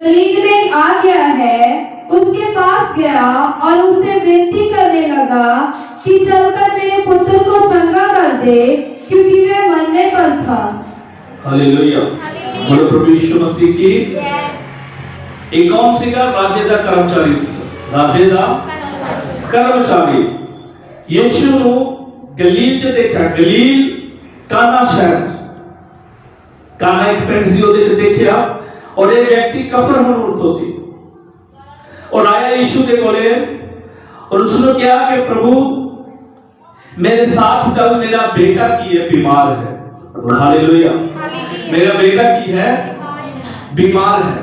गलील में आ गया है उसके पास गया और उससे विनती करने लगा कि चलकर मेरे पुत्र को चंगा कर दे क्योंकि वह मरने पर था ਹਾਲੇਲੂਇਆ ਬੋਲੋ ਪ੍ਰਭੂ ਯਿਸੂ ਮਸੀਹ ਕੀ ਇਹ ਕੌਣ ਸੀਗਾ ਰਾਜੇ ਦਾ ਕਰਮਚਾਰੀ ਸੀ ਰਾਜੇ ਦਾ ਕਰਮਚਾਰੀ ਯਿਸੂ ਨੂੰ ਗਲੀਲ ਚ ਦੇਖਿਆ ਗਲੀਲ ਕਾਨਾ ਸ਼ਹਿਰ ਚ ਕਾਨਾ ਇੱਕ ਪਿੰਡ ਸੀ ਉਹਦੇ ਚ ਦੇਖਿਆ और ये व्यक्ति कफर मनूर तो से। और आया यीशु के बोले और उसने क्या कि प्रभु मेरे साथ चल मेरा बेटा की है बीमार है। हालेलुया। मेरा बेटा की है बीमार है।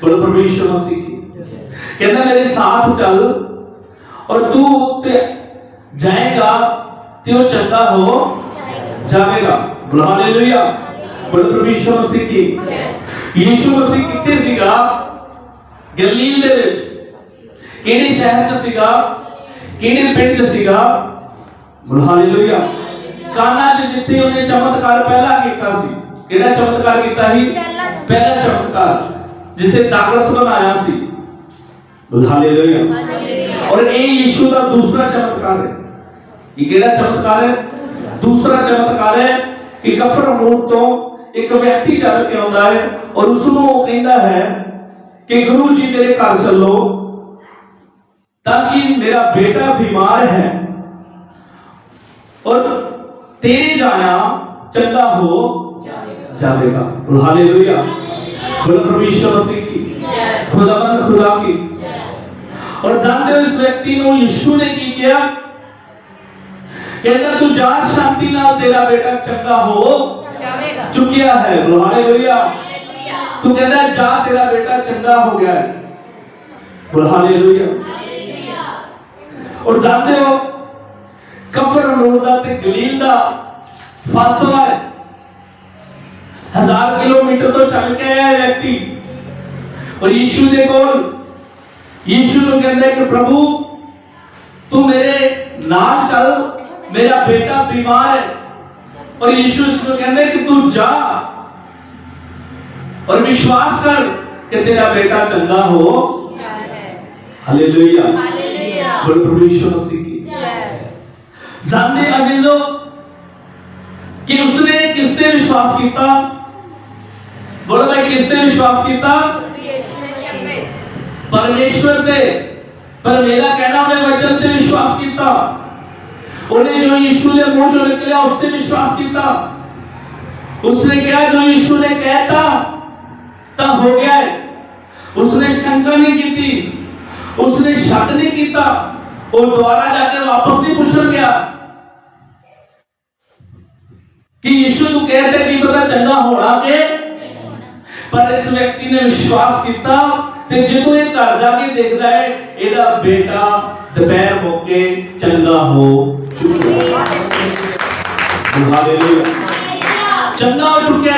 बोलो परमेश्वर मसीह की। कहता मेरे साथ चल और तू ते जाएगा तो चंगा हो जाएगा। बोलो हालेलुया। ಬಡವರು ವಿಶ್ವ ಸಿಕ್ಕಿ ਯਿਸੂ ਮਸੀਹ ਕਿੱਥੇ ਸੀਗਾ ਗਲੀਲ ਦੇ ਵਿੱਚ ਕਿਹੜੇ ਸ਼ਹਿਰ 'ਚ ਸੀਗਾ ਕਿਹੜੇ ਪਿੰਡ 'ਚ ਸੀਗਾ ਹਾਲੇਲੂਇਆ ਕਾਨਾ 'ਚ ਜਿੱਥੇ ਉਹਨੇ ਚਮਤਕਾਰ ਪਹਿਲਾ ਕੀਤਾ ਸੀ ਕਿਹੜਾ ਚਮਤਕਾਰ ਕੀਤਾ ਸੀ ਪਹਿਲਾ ਚਮਤਕਾਰ ਜਿੱਥੇ ਤਾਕਸ ਬਣਾਇਆ ਸੀ ਹਾਲੇਲੂਇਆ ਔਰ ਇਹ ਯਿਸੂ ਦਾ ਦੂਸਰਾ ਚਮਤਕਾਰ ਹੈ ਇਹ ਕਿਹੜਾ ਚਮਤਕਾਰ ਹੈ ਦੂਸਰਾ ਚਮਤਕਾਰ ਹੈ ਕਿ ਕਫਰ ਮੂਤ ਤੋਂ ਇੱਕ ਵਿਅਕਤੀ ਚੱਲ ਕੇ ਆਉਂਦਾ ਹੈ ਔਰ ਉਸ ਨੂੰ ਉਹ ਕਹਿੰਦਾ ਹੈ ਕਿ ਗੁਰੂ ਜੀ ਮੇਰੇ ਘਰ ਚੱਲੋ ਤਾਂ ਕਿ ਮੇਰਾ ਬੇਟਾ ਬਿਮਾਰ ਹੈ और तेरे जाया चंगा हो जाएगा बोलो हालेलुया बोलो प्रभु यीशु मसीह की खुदावंद खुदा की और जानते हो इस व्यक्ति ਨੂੰ यीशु ने ਕੀ किया ਕਹਿੰਦਾ ਤੂੰ ਜਾ ਸ਼ਾਂਤੀ ਨਾਲ ਤੇਰਾ ਬੇਟਾ ਚੰਗਾ ਹੋ चुकिया है हालेलुया। तू कहता है जा तेरा बेटा चंगा हो गया है। हालेलुया। और जानते हो कफर रोदा ते गलील दा फासला है। हज़ार किलोमीटर तो चल के आया व्यक्ति। और यीशु दे ਦੇ यीशु तो ਯੀਸ਼ੂ ਨੂੰ है कि प्रभु तू मेरे नाल चल मेरा बेटा बीमार है। और यीशु उसको कहते हैं कि तू जा और विश्वास कर कि तेरा बेटा चंगा हो। हालेलुया। बोलो प्रभु यीशु मसीह की। जानने अजीजों कि उसने किसने विश्वास किया? बोलो भाई किसने विश्वास किया? परमेश्वर पे। पर मेरा कहना उन्हें वचन पे विश्वास किया। उन्हें जो यीशु ने मुंह जो निकला उसने विश्वास किया उसने क्या जो यीशु ने कहता तब हो गया है उसने शंका नहीं की थी उसने शक नहीं किया और दोबारा जाकर वापस नहीं पूछन गया कि यीशु तू कहते कि पता चंगा होना के पर इस व्यक्ति ने विश्वास किया ਤੇ ਜਦੋਂ ਇਹ ਘਰ ਜਾ ਕੇ ਦੇਖਦਾ ਹੈ ਇਹਦਾ ਬੇਟਾ ਦੁਪਹਿਰ ਮੌਕੇ ਚੰਗਾ ਹੋ 할렐루야. 자, 나와 줄게.